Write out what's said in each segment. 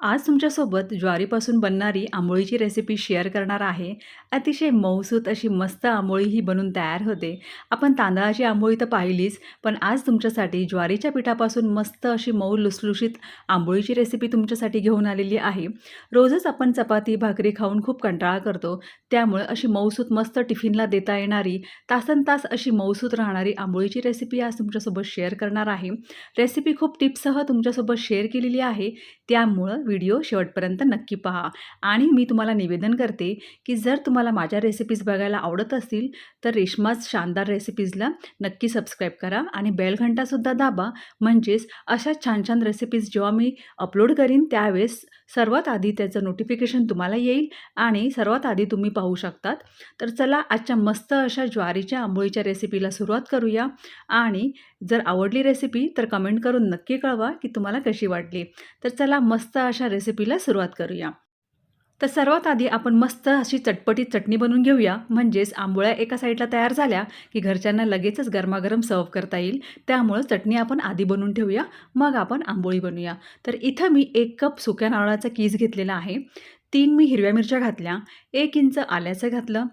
आज तुमच्यासोबत ज्वारीपासून बनणारी आंबोळीची रेसिपी शेअर करणार आहे. अतिशय मऊसूत अशी मस्त आंबोळी ही बनून तयार होते. आपण तांदळाची आंबोळी तर पाहिलीच पण आज तुमच्यासाठी ज्वारीच्या पिठापासून मस्त अशी मऊ लुसलुशीत आंबोळीची रेसिपी तुमच्यासाठी घेऊन आलेली आहे. रोजच आपण चपाती भाकरी खाऊन खूप कंटाळा करतो. त्यामुळे अशी मऊसूत मस्त टिफिनला देता येणारी तासन तास अशी मऊसूत राहणारी आंबोळीची रेसिपी आज तुमच्यासोबत शेअर करणार आहे. रेसिपी खूप टिप्ससह तुमच्यासोबत शेअर केलेली आहे. त्यामुळं व्हिडिओ शेवटपर्यंत नक्की पहा. आणि मी तुम्हाला निवेदन करते की जर तुम्हाला माझ्या रेसिपीज बघायला आवडत असतील तर रेश्माज शानदार रेसिपीजला नक्की सबस्क्राईब करा आणि बेल घंटासुद्धा दाबा. म्हणजेच अशा छान छान रेसिपीज जेव्हा मी अपलोड करीन त्यावेळेस सर्वात आधी त्याचं नोटिफिकेशन तुम्हाला येईल आणि सर्वात आधी तुम्ही पाहू शकतात. तर चला आजच्या मस्त अशा ज्वारीच्या आंबोळीच्या रेसिपीला सुरुवात करूया. आणि जर आवडली रेसिपी तर कमेंट करून नक्की कळवा की तुम्हाला कशी वाटली. तर चला मस्त अशा रेसिपीला सुरुवात करूया. तर सर्वात आधी आपण मस्त अशी चटपटीत चटणी बनवून घेऊया. म्हणजेच आंबोळ्या एका साईडला तयार झाल्या की घरच्यांना लगेचच गरमागरम सर्व करता येईल. त्यामुळं चटणी आपण आधी बनवून ठेवूया. मग आपण आंबोळी बनवूया. तर इथं मी एक कप सुक्या नारळाचा कीज घेतलेला आहे. तीन मी हिरव्या मिरच्या घातल्या. एक इंच आल्याचं घातलं.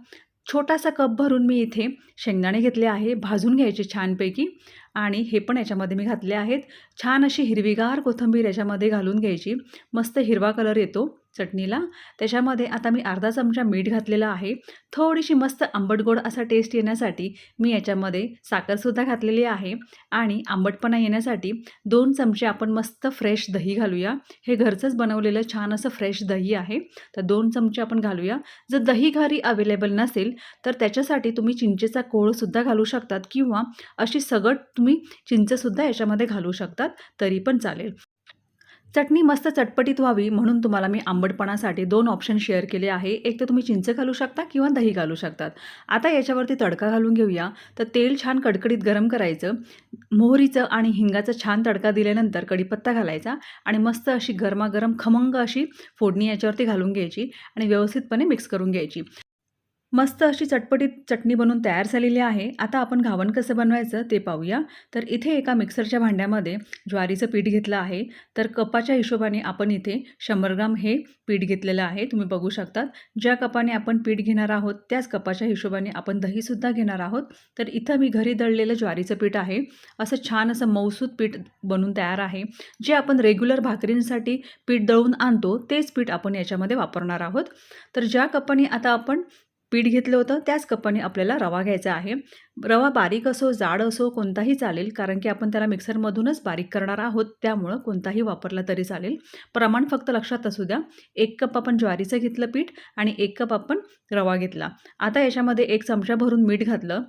छोटासा कप भरून मी इथे शेंगदाणे घेतले आहे. भाजून घ्यायचे छानपैकी. आणि हे पण याच्यामध्ये मी घातले आहेत. छान अशी हिरवीगार कोथिंबीर याच्यामध्ये घालून घ्यायची. मस्त हिरवा कलर येतो चटणीला. त्याच्यामध्ये आता मी अर्धा चमचा मीठ घातलेलं आहे. थोडीशी मस्त आंबट गोड असा टेस्ट येण्यासाठी मी याच्यामध्ये साखरसुद्धा घातलेली आहे. आणि आंबटपणा येण्यासाठी दोन चमचे आपण मस्त फ्रेश दही घालूया. हे घरचंच बनवलेलं छान असं फ्रेश दही आहे. तर दोन चमचे आपण घालूया. जर दही घरी अवेलेबल नसेल तर त्याच्यासाठी तुम्ही चिंचेचा कोळसुद्धा घालू शकतात किंवा अशी सगट तुम्ही तुम्ही चिंचसुद्धा याच्यामध्ये घालू शकतात तरी पण चालेल. चटणी मस्त चटपटीत व्हावी म्हणून तुम्हाला मी आंबटपणासाठी दोन ऑप्शन शेअर केले आहे. एक तर तुम्ही चिंच घालू शकता किंवा दही घालू शकतात. आता याच्यावरती तडका घालून घेऊया. तर तेल छान कडकडीत गरम करायचं. मोहरीचं आणि हिंगाचं छान तडका दिल्यानंतर कढीपत्ता घालायचा आणि मस्त अशी गरमागरम खमंग अशी फोडणी याच्यावरती घालून घ्यायची आणि व्यवस्थितपणे मिक्स करून घ्यायची. मस्त अशी चटपटीत चटणी बनवून तयार झालेली आहे. आता आपण घावण कसं बनवायचं ते पाहूया. तर इथे एका मिक्सरच्या भांड्यामध्ये ज्वारीचं पीठ घेतलं आहे. तर कपाच्या हिशोबाने आपण इथे शंभर ग्राम हे पीठ घेतलेलं आहे. तुम्ही बघू शकतात. ज्या कपाने आपण पीठ घेणार आहोत त्याच कपाच्या हिशोबाने आपण दहीसुद्धा घेणार आहोत. तर इथं मी घरी दळलेलं ज्वारीचं पीठ आहे. असं छान असं मौसूद पीठ बनून तयार आहे. जे आपण रेग्युलर भाकरींसाठी पीठ दळून आणतो तेच पीठ आपण याच्यामध्ये वापरणार आहोत. तर ज्या कपाने आता आपण पीठ घेतलं होतं. त्याच कपाने आपल्याला रवा घ्यायचा आहे. रवा बारीक असो जाड असो कोणताही चालेल कारण की आपण त्याला मिक्सरमधूनच बारीक करणार आहोत त्यामुळं कोणताही वापरला तरी चालेल. प्रमाण फक्त लक्षात असू द्या. एक कप आपण ज्वारीचं घेतलं पीठ आणि एक कप आपण रवा घेतला. आता याच्यामध्ये एक चमचा भरून मीठ घातलं.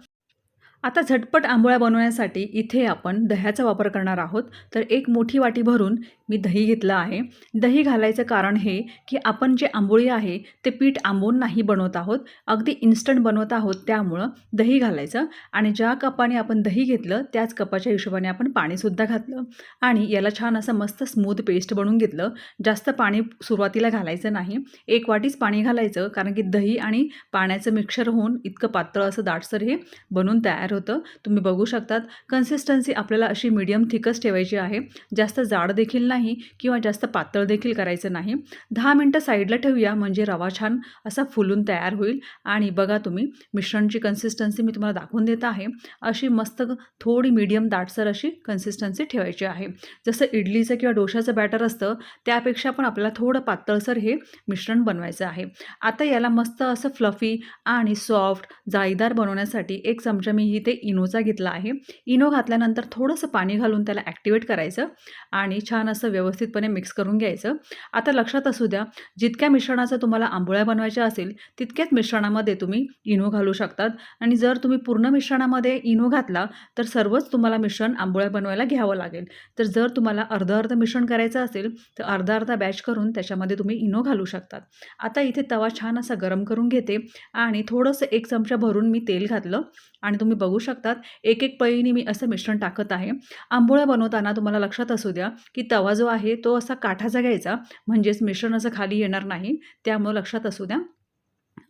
आता झटपट आंबोळ्या बनवण्यासाठी इथे आपण दह्याचा वापर करणार आहोत. तर एक मोठी वाटी भरून मी दही घेतलं आहे. दही घालायचं कारण हे की आपण जे आंबोळी आहे ते पीठ आंबून नाही बनवत आहोत. अगदी इन्स्टंट बनवत आहोत त्यामुळं दही घालायचं आणि ज्या कपाने आपण दही घेतलं त्याच कपाच्या हिशोबाने आपण पाणीसुद्धा घातलं. आणि याला छान असं मस्त स्मूथ पेस्ट बनवून घेतलं. जास्त पाणी सुरुवातीला घालायचं नाही. एक वाटीच पाणी घालायचं कारण की दही आणि पाण्याचं मिक्सर होऊन इतकं पातळ असं दाटसर हे बनून तयार होतं. तुम्ही बघू शकतात कन्सिस्टन्सी आपल्याला अशी मीडियम थिकच ठेवायची आहे. जास्त जाड देखील नाही. नाही किंवा जास्त पातळ देखील करायचं नाही. दहा मिनटं साईडला ठेवूया म्हणजे रवा छान असा फुलून तयार होईल. आणि बघा तुम्ही मिश्रणची कन्सिस्टन्सी मी तुम्हाला दाखवून देत आहे. अशी मस्त थोडी मीडियम दाटसर अशी कन्सिस्टन्सी ठेवायची आहे. जसं इडलीचं किंवा डोशाचं बॅटर असतं त्यापेक्षा पण आपल्याला थोडं पातळसर हे मिश्रण बनवायचं आहे. आता याला मस्त असं फ्लफी आणि सॉफ्ट जाळीदार बनवण्यासाठी एक चमचा मी इथे इनोचा घेतला आहे. इनो घातल्यानंतर थोडंसं पाणी घालून त्याला ॲक्टिवेट करायचं. आणि छान असं व्यवस्थितपणे मिक्स करून घ्यायचं. आता लक्षात असू द्या जितक्या मिश्रणाचं तुम्हाला आंबोळ्या बनवायच्या असेल तितक्याच मिश्रणामध्ये तुम्ही इनो घालू शकतात. आणि जर तुम्ही पूर्ण मिश्रणामध्ये इनो घातला तर सर्वच तुम्हाला मिश्रण आंबोळ्या बनवायला घ्यावं लागेल. तर जर तुम्हाला अर्ध अर्ध मिश्रण करायचं असेल तर अर्धा अर्धा बॅच करून त्याच्यामध्ये तुम्ही इनो घालू शकतात. आता इथे तवा छान असा गरम करून घेते आणि थोडंसं एक चमचा भरून मी तेल घातलं. आणि तुम्ही बघू शकतात एक एक पळीने मी असं मिश्रण टाकत आहे. आंबोळ्या बनवताना तुम्हाला लक्षात असू द्या की तवा जो आहे तो असा काठाचा घ्यायचा. म्हणजेच मिश्रण असं खाली येणार नाही. त्यामुळं लक्षात असू द्या.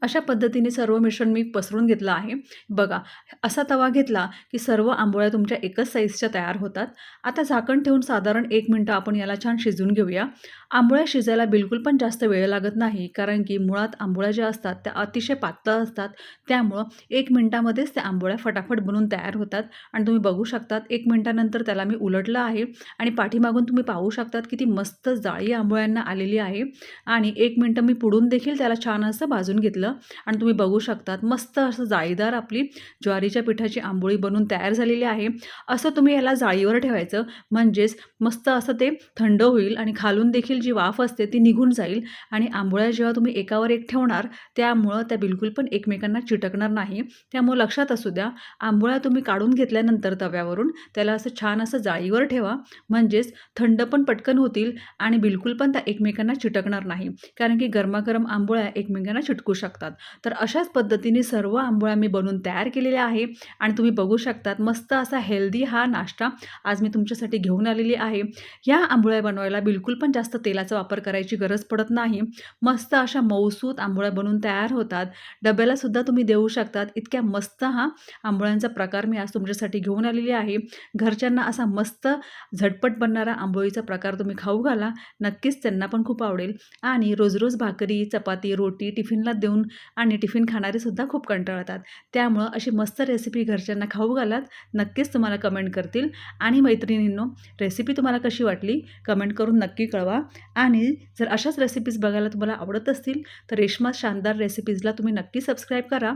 अशा पद्धतीने सर्व मिश्रण मी पसरून घेतलं आहे. बघा असा तवा घेतला की सर्व आंबोळ्या तुमच्या एकच साईजच्या तयार होतात. आता झाकण ठेवून साधारण एक मिनटं आपण याला छान शिजून घेऊया. आंबोळ्या शिजायला बिलकुल पण जास्त वेळ लागत नाही कारण की मुळात आंबोळ्या ज्या असतात त्या अतिशय पातळ असतात. त्यामुळं एक मिनटामध्येच त्या आंबोळ्या फटाफट बनून तयार होतात. आणि तुम्ही बघू शकतात एक मिनटानंतर त्याला मी उलटलं आहे. आणि पाठीमागून तुम्ही पाहू शकतात किती मस्त जाळी आंबोळ्यांना आलेली आहे. आणि एक मिनटं मी पुढून देखील त्याला छान असं भाजून घेतलं. आणि तुम्ही बघू शकतात मस्त असं जाळीदार आपली ज्वारीच्या पिठाची आंबोळी बनून तयार झालेली आहे. असं तुम्ही याला जाळीवर ठेवायचं. म्हणजेच मस्त असं ते थंड होईल आणि खालून देखील जी वाफ असते ती निघून जाईल. आणि आंबोळ्या जेव्हा तुम्ही एकावर एक ठेवणार त्यामुळं त्या बिलकुल पण एकमेकांना चिटकणार नाही. त्यामुळं लक्षात असू द्या आंबोळ्या तुम्ही काढून घेतल्यानंतर तव्यावरून त्याला असं छान असं जाळीवर ठेवा. म्हणजेच थंड पण पटकन होतील आणि बिलकुल पण त्या एकमेकांना चिटकणार नाही. कारण की गरमागरम आंबोळ्या एकमेकांना चिटकू शकतात. तर अशाच पद्धतीने सर्व आंबोळ्या मी बनवून तयार केलेल्या आहे आणि तुम्ही बघू शकतात मस्त असा हेल्दी हा नाश्ता आज मी तुमच्यासाठी घेऊन आलेली आहे. या आंबोळ्या बनवायला बिलकुल पण जास्त तेलाचा वापर करायची गरज पडत नाही. मस्त अशा मऊसूत आंबोळ्या बनवून तयार होतात. डब्यालासुद्धा तुम्ही देऊ शकतात. इतक्या मस्त हा आंबोळ्यांचा प्रकार मी आज तुमच्यासाठी घेऊन आलेली आहे. घरच्यांना असा मस्त झटपट बनणारा आंबोळीचा प्रकार तुम्ही खाऊ घाला. नक्कीच त्यांना पण खूप आवडेल. आणि रोज रोज भाकरी चपाती रोटी टिफिनला देऊन आणि टिफिन खाणारेसुद्धा खूप कंटाळतात. त्यामुळं अशी मस्त रेसिपी घरच्यांना खाऊ घालात नक्कीच तुम्हाला कमेंट करतील. आणि मैत्रिणींनो रेसिपी तुम्हाला कशी वाटली? कमेंट करून नक्की कळवा. आणि जर अशाच रेसिपीज बघायला तुम्हाला आवडत असतील तर रेशमा शानदार रेसिपीजला तुम्ही नक्की सबस्क्राईब करा.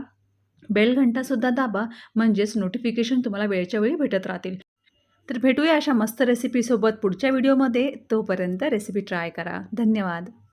बेल घंटासुद्धा दाबा म्हणजेच नोटिफिकेशन तुम्हाला वेळच्या वेळी भेटत राहतील. तर भेटूया अशा मस्त रेसिपीसोबत पुढच्या व्हिडिओमध्ये तोपर्यंत रेसिपी ट्राय करा. धन्यवाद.